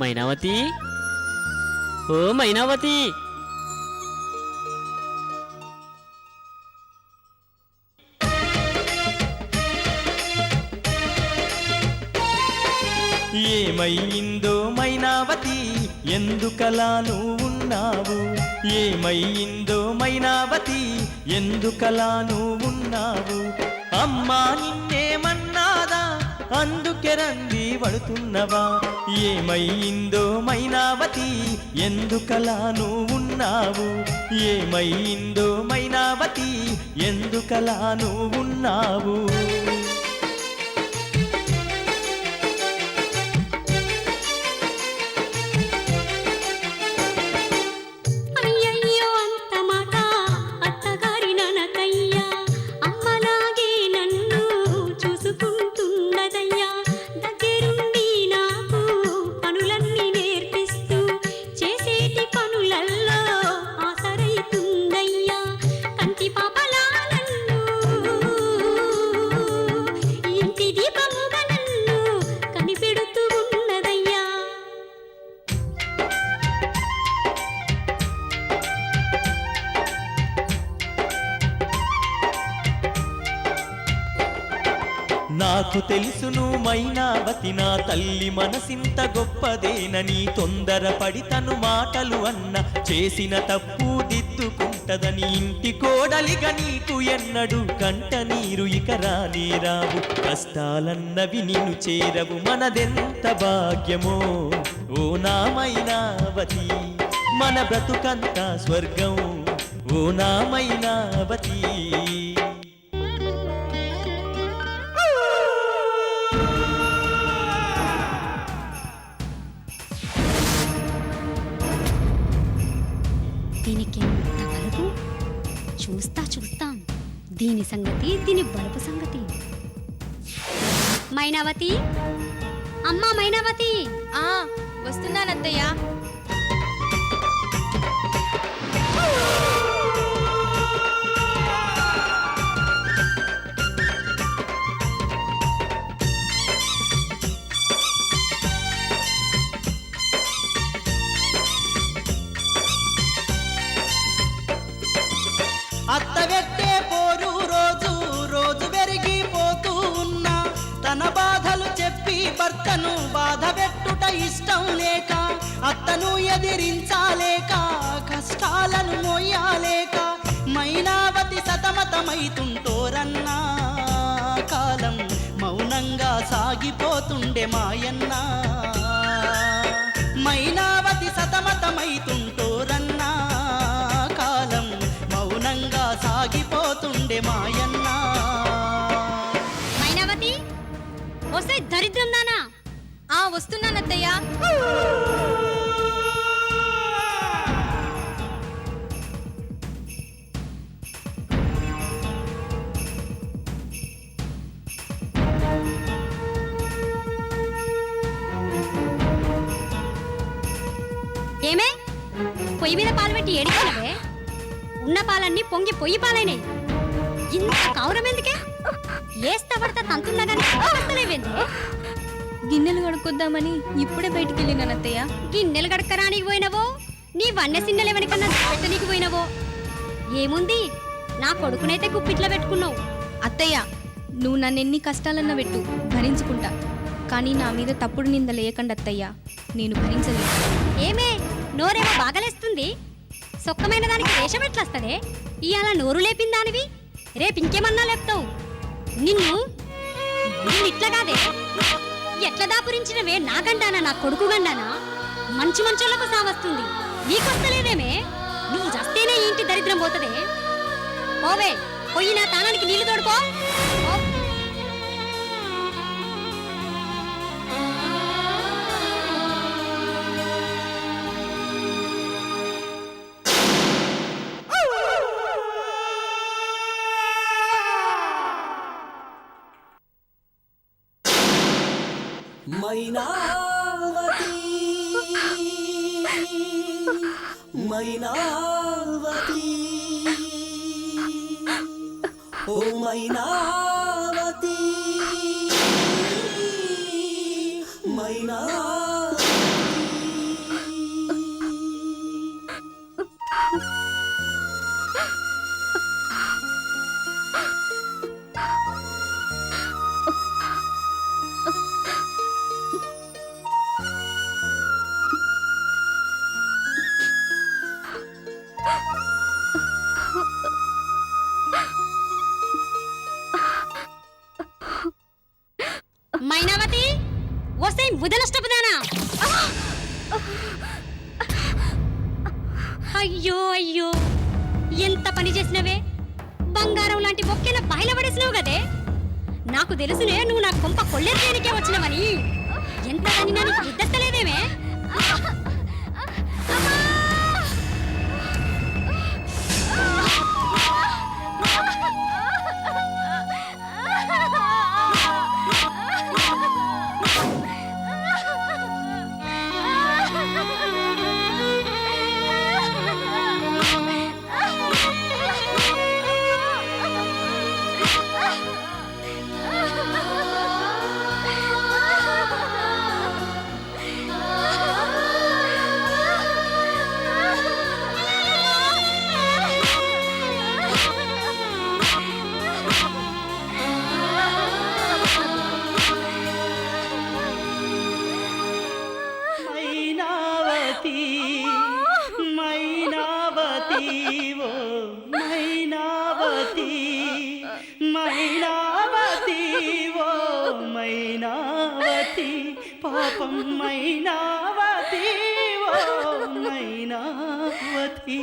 మైనావతి? ఓ మైనావతి! ఏమైందో మైనావతి? ఎందుకలా నువ్వు ఉన్నావు? ఏమైందో మైనావతి? ఎందుకలా నువ్వు ఉన్నావు? అమ్మా నిన్నేమన్నా అందుకే రంది పడుతున్నవా? ఏమైందో మైనావతి ఎందుకలా నువ్వు ఉన్నావు? ఏమైందో మైనావతి ఎందుకలా నువ్వు ఉన్నావు? తెలుసును మైనావతి నా తల్లి మనసింత గొప్పదేనని తొందరపడి తను మాటలు అన్న చేసిన తప్పు దిద్దుకుంటదని ఇంటి కోడలిగా నీకు ఎన్నడు కంట నీరు ఇక రానే రావు. కష్టాలన్నవి నిన్ను చేరవు మనదెంత భాగ్యమో? ఓ నా మైనావతి మన బ్రతుకంతా స్వర్గం. ఓ నా మైనావతి. దీని సంగతి దీని బలుపు సంగతి. మైనావతి? అమ్మా మైనావతి! ఆ వస్తున్నానత్తయ్య. అత్తను ఎదిరించాలేక కష్టాలను మోయాలేక మైనావతి సతమతమైతుంటోరన్నా కాలం మౌనంగా సాగిపోతుండే మాయన్నా. మైనావతి సతమతమైతుంటోరన్నా కాలం మౌనంగా సాగిపోతుండే మాయన్నా. మైనావతి వస్తే దరిద్రం దానా ఆ వస్తున్నానత్తయ్యా. ఏమే? పొయ్యి మీద పాలు పెట్టి ఏడిచినవే ఉన్న పాలన్నీ పొంగి పొయ్యి పాలైనాయి. ఇంత కౌరం ఎందుకే? ఏస్తా పడతా వస్తలేవేంది గిన్నెలు కడుక్కొద్దామని ఇప్పుడే బయటికి వెళ్ళినాను అత్తయ్య గిన్నెలు గడకరానికి పోయినవో? నీ వన్నె సిన్నెలు ఎవరికన్నా పెట్టనీకి పోయినవో? ఏముంది? నా కొడుకునైతే గుప్పిట్లో పెట్టుకున్నావు. అత్తయ్య నువ్వు నన్ను ఎన్ని కష్టాలన్నా పెట్టు భరించుకుంటా. కానీ నా మీద తప్పుడు నింద లేకండి అత్తయ్య. నేను భరించలేను. ఏమే? నోరేమో బాగలేస్తుంది సొక్కమైన దానికి వేషం ఎట్లొస్తుంది? ఇవాళ నోరు లేపింది దానివి? రేపు ఇంకేమన్నా లేపుతావు? నిన్ను నేను ఇట్లా కాదే. ఎట్లా దాపురించినవే నా గండానా నా కొడుకు గండానా? మంచి మంచోళ్ళకు సావస్తుంది. నీకొస్తలేదేమే? నువ్వు చస్తేనే ఇంటి దరిద్రం పోతదే. ఓవే పోయి నా తానానికి నీళ్ళు తోడుకో. మైనావతి మైనావతి ఓ మైనావతి మైనా ఎంత పని చేసినవే? బంగారం లాంటి బొక్కెన బయలుపడేసినావు కదే? నాకు తెలుసునే నువ్వు నా కొంప కొల్లెరికేనికే వచ్చినవని. ఎంత అని నాకు గుర్తెస్తలేదేమే Oh మైనావతి పాపం మైనావతి ఓ మైనావతి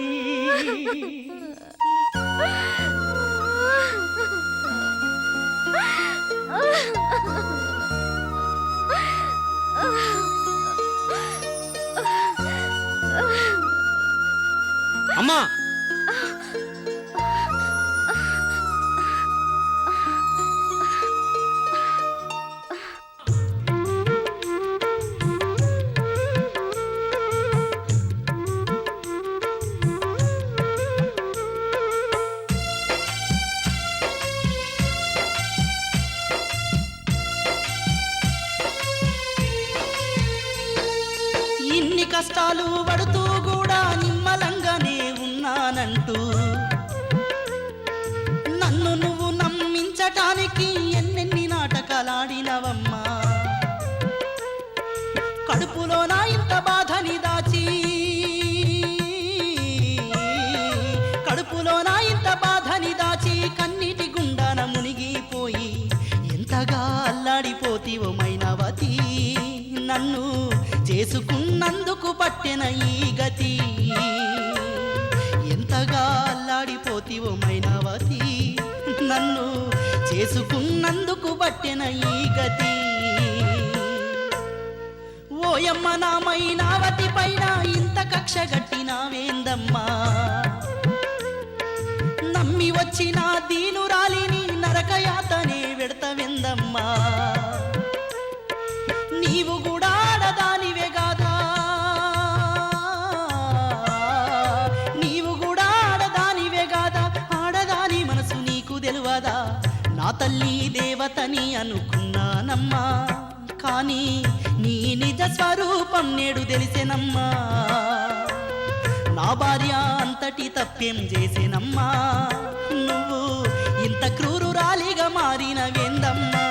అమ్మా! కష్టాలు పడుతూ కూడా నిమ్మలంగానే ఉన్నానంటూ. నన్ను నువ్వు నమ్మించటానికి ఎన్నెన్ని నాటకాలాడినవమ్మా. కడుపులో నా ఇంత బాధని దాచి. కడుపులో నా ఇంత బాధని దాచి. కన్నీటి గుండాన మునిగిపోయి ఎంతగా అల్లాడిపోతీవో చేసుకున్నందుకు పట్టెన ఈ గతి. ఎంతగా అల్లాడిపోతివో మైనవతి. నన్ను చేసుకున్నందుకు పట్టిన ఈ గతి. ఓయమ్మ నా మైనావతి పైన ఇంత కక్ష గట్టినావేందమ్మా. నమ్మి వచ్చిన దీను తల్లి దేవతని అనుకున్నానమ్మా. కానీ నీ నిజ స్వరూపం నేడు తెలిసెనమ్మా. నా భార్య అంతటి తప్పేం చేసేనమ్మా. నువ్వు ఇంత క్రూరురాలిగా మారిన వెందమ్మా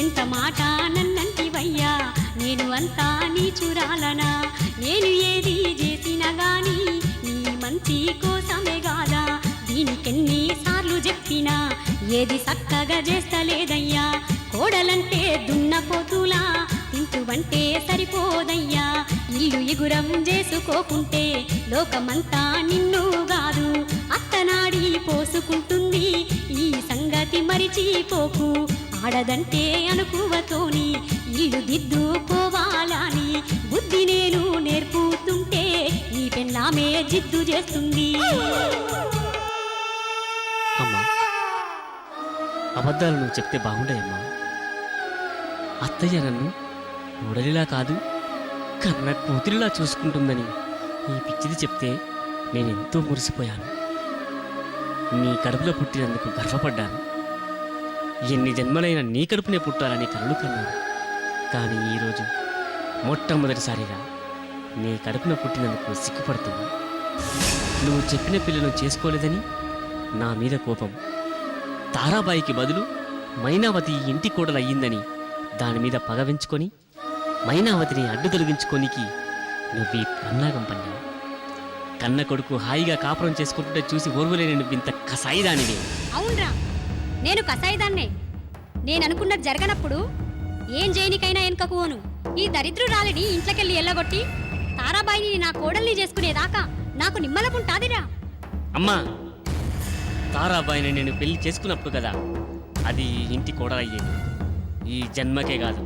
ఎంత మాట నన్నంటివయ్యా. నేను అంతా నీ చూరాలనా. నేను ఏది చేసినా గాని నీ మంచి కోసం దీనికెన్ని సార్లు చెప్పినా ఏది చక్కగా చేస్తలేదయ్యా? కోడలంటే దున్నపోతులా తింటువంటే సరిపోదయ్యా? ఇల్లు ఎగురం చేసుకోకుంటే లోకమంతా నిన్ను కాదు అత్తనాడి పోసుకుంటుంది ఈ సంగతి మరిచిపోకు. ఆడదంటే అనుకువతోని ఇల్లు దిద్దుకోవాలని బుద్ధి నేను నేర్పుతుంటే నీ పెళ్ళామే జిద్దు చేస్తుంది. అబద్ధాలు నువ్వు చెప్తే బాగుండేయమ్మా. అత్తయ్య నన్ను ఉడలిలా కాదు కన్న కూతురిలా చూసుకుంటుందని ఈ పిచ్చిది చెప్తే నేను ఎంతో మురిసిపోయాను. నీ కడుపులో పుట్టినందుకు గర్వపడ్డాను. ఎన్ని జన్మలైన నీ కడుపునే పుట్టాలని కలలు కన్నాను. కానీ ఈరోజు మొట్టమొదటిసారిగా నీ కడుపున పుట్టినందుకు సిగ్గుపడుతున్నా. నువ్వు చెప్పిన పిల్లను చేసుకోలేదని నా మీద కోపం. తారాబాయికి బదులు మైనావతి ఇంటి కోడలయ్యిందని దాని మీద పగవించుకొని మైనావతిని అడ్డు తొలగించుకోనికి నువ్వు ఈ పన్నాగం పన్నావు కన్న కొడుకు హాయిగా కాపురం చేసుకుంటుంటే చూసి ఓర్వలేని నువ్వు ఇంత కసాయిదానివే. అవునరా నేను కసాయిదాన్నే. నేను అనుకున్నది జరగనప్పుడు ఏం చేయనికైనా వెనుకకు పోను ఈ దరిద్రురాలిని ఇంట్లోకెళ్ళి ఎల్లగొట్టి తారాబాయిని నా కోడల్ని చేసుకునేదాకా నాకు నిమ్మలకుంటాదిరా అమ్మా తారాబాయిని నేను పెళ్ళి చేసుకున్నప్పుడు కదా అది ఇంటి కోడలయ్యేది. ఈ జన్మకే కాదు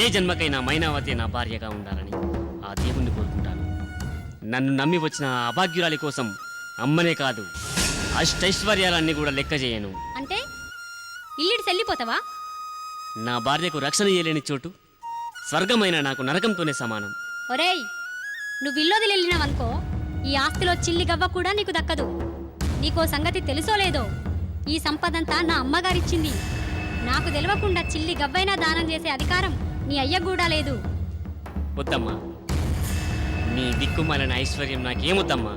ఏ జన్మకైనా మైనావతి నా భార్యగా ఉండాలని ఆ దేవుణ్ణి కోరుకుంటాను. నన్ను నమ్మి వచ్చిన అభాగ్యురాలి కోసం అమ్మనే కాదు అష్టైశ్వర్యాలన్నీ కూడా లెక్క చేయను. అంటే ఇల్లిడి సెల్లిపోతావా నా భార్యకు రక్షణ ఇయ్యలేని చోటు స్వర్గమైన నాకు నరకంతోనే సమానం. ఒరేయ్ నువ్వు ఇల్లోదిలి వెళ్ళినావనుకో ఈ ఆస్తిలో చిల్లి గవ్వ కూడా నీకు దక్కదు. నీకో సంగతి తెలుసో లేదో? ఈ సంపదంతా నా అమ్మగారిచ్చింది. నాకు తెలియకుండా చిల్లి గవ్వైనా దానం చేసే అధికారం నీ అయ్యగూడా కూడా లేదు. వద్దమ్మా. నీ దిక్కుమాలిన ఐశ్వర్యం నాకేమొద్దమ్మా.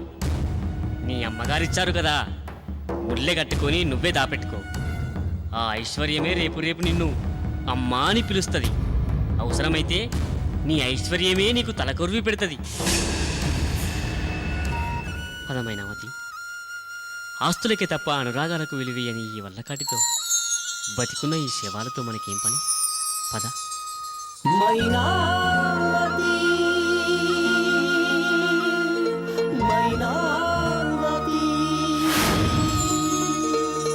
నీ అమ్మగారిచ్చారు కదా. ముళ్ళె కట్టుకొని నువ్వే దాపెట్టుకో. ఆ ఐశ్వర్యమే రేపు రేపు నిన్ను అమ్మా అని పిలుస్తుంది. అవసరమైతే నీ ఐశ్వర్యమే నీకు తలకొరివి పెడుతుంది. పదమైనవతి ఆస్తులకే తప్ప అనురాగాలకు విలువయ్యని ఈ వల్లకాటితో బతికున్న ఈ శవాలతో మనకేం పని? పద. మైనావతి మైనా